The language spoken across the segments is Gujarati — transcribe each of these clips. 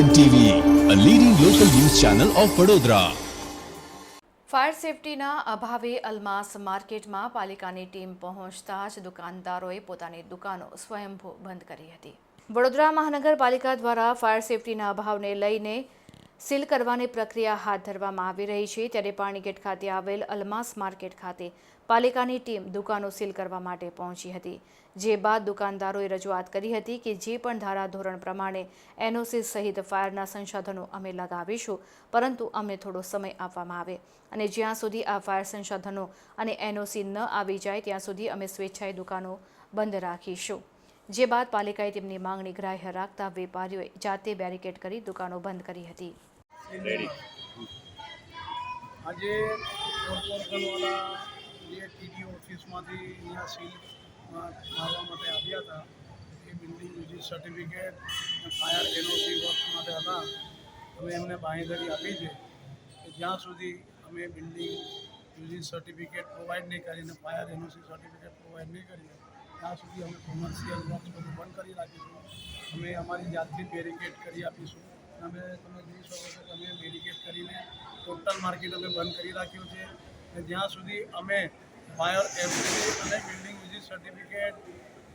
N TV a leading local news channel of Vadodara fire સેફટીના અભાવે અલમાસ માર્કેટમાં પાલિકાની ટીમ પહોંચતા જ દુકાનદારોએ પોતાની દુકાનો સ્વયંભૂ બંધ કરી હતી. વડોદરા મહાનગરપાલિકા દ્વારા ફાયર સેફટીના અભાવને લઈને સીલ કરવાની પ્રક્રિયા હાથ ધરવામાં આવી રહી છે. ત્યારે પાણીગેટ ખાતે આવેલ અલમાસ માર્કેટ ખાતે પાલિકાની ટીમ દુકાનો સીલ કરવા માટે પહોંચી હતી. જે બાદ દુકાનદારોએ રજૂઆત કરી હતી કે જે પણ ધારાધોરણ પ્રમાણે એનઓસી સહિત ફાયરના સંસાધનો અમે લગાવીશું, પરંતુ અમને થોડો સમય આપવામાં આવે અને જ્યાં સુધી આ ફાયર સંસાધનો અને એનઓસી ન આવી જાય, ત્યાં સુધી અમે સ્વેચ્છાએ દુકાનો બંધ રાખીશું. જે બાદ પાલિકાએ તેમની માંગણી ગ્રાહ્ય રાખતા વેપારીઓએ જાતે બેરિકેડ કરી દુકાનો બંધ કરી હતી. આજે કોર્પોરેશનવાળા જે ટીડી ઓફિસમાંથી અહીંયા સીલ મારવા માટે આવ્યા હતા એ building U G certificate fire NOC work માટે હતા. અમે એમને બાંહેધરી આપી છે કે જ્યાં સુધી અમે બિલ્ડિંગ યુઝિંગ સર્ટિફિકેટ પ્રોવાઈડ નહીં કરીને ફાયર એનઓસી સર્ટિફિકેટ પ્રોવાઈડ નહીં કરીએ ત્યાં સુધી અમે કોમર્શિયલ બોક્સ બધું બંધ કરી રાખીશું. અમે અમારી જાતથી બેરિકેડ કરી આપીશું. અમે તમે જોઈ શકો છો અમે બેરિકેડ કરીને ટોટલ માર્કેટ અમે બંધ કરી રાખ્યું છે. અને જ્યાં સુધી અમે ફાયર એફસી અને બિલ્ડિંગ વિઝિટ સર્ટિફિકેટ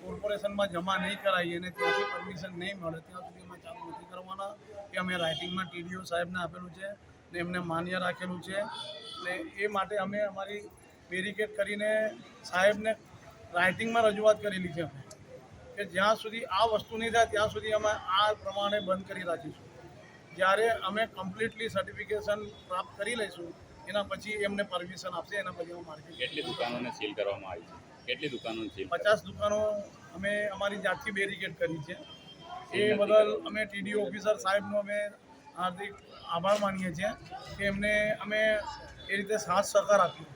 કોર્પોરેશનમાં જમા નહીં કરાવીએ અને ત્યાંથી પરમિશન નહીં મળે, ત્યાં સુધી અમે ચાલુ નથી કરવાના. કે અમે રાઇટિંગમાં ટીડીઓ સાહેબને આપેલું છે ને એમને માન્ય રાખેલું છે. ને એ માટે અમે અમારી બેરિકેડ કરીને સાહેબને રાઇટિંગમાં રજૂઆત કરેલી છે અમે કે જ્યાં સુધી આ વસ્તુ નહીં થાય ત્યાં સુધી અમે આ પ્રમાણે બંધ કરી રાખીશું. જ્યારે અમે કમ્પ્લીટલી સર્ટિફિકેશન પ્રાપ્ત કરી લઈશું એના પછી એમને પરમિશન આપશે એના પછી અમે માર્કેટ કેટલી દુકાનોને સીલ કરવામાં આવી છે? કેટલી દુકાનોને સીલ પચાસ દુકાનો અમે અમારી જાતથી બેરિકેડ કરી છે. એ બદલ અમે ટીડી ઓફિસર સાહેબનો અમે હાર્દિક આભાર માનીએ છીએ કે એમને અમે એ રીતે સાથ સહકાર આપ્યો.